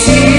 see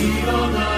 일어나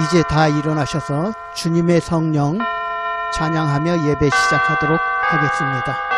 이제 다 일어나셔서 주님의 성령 찬양하며 예배 시작하도록 하겠습니다.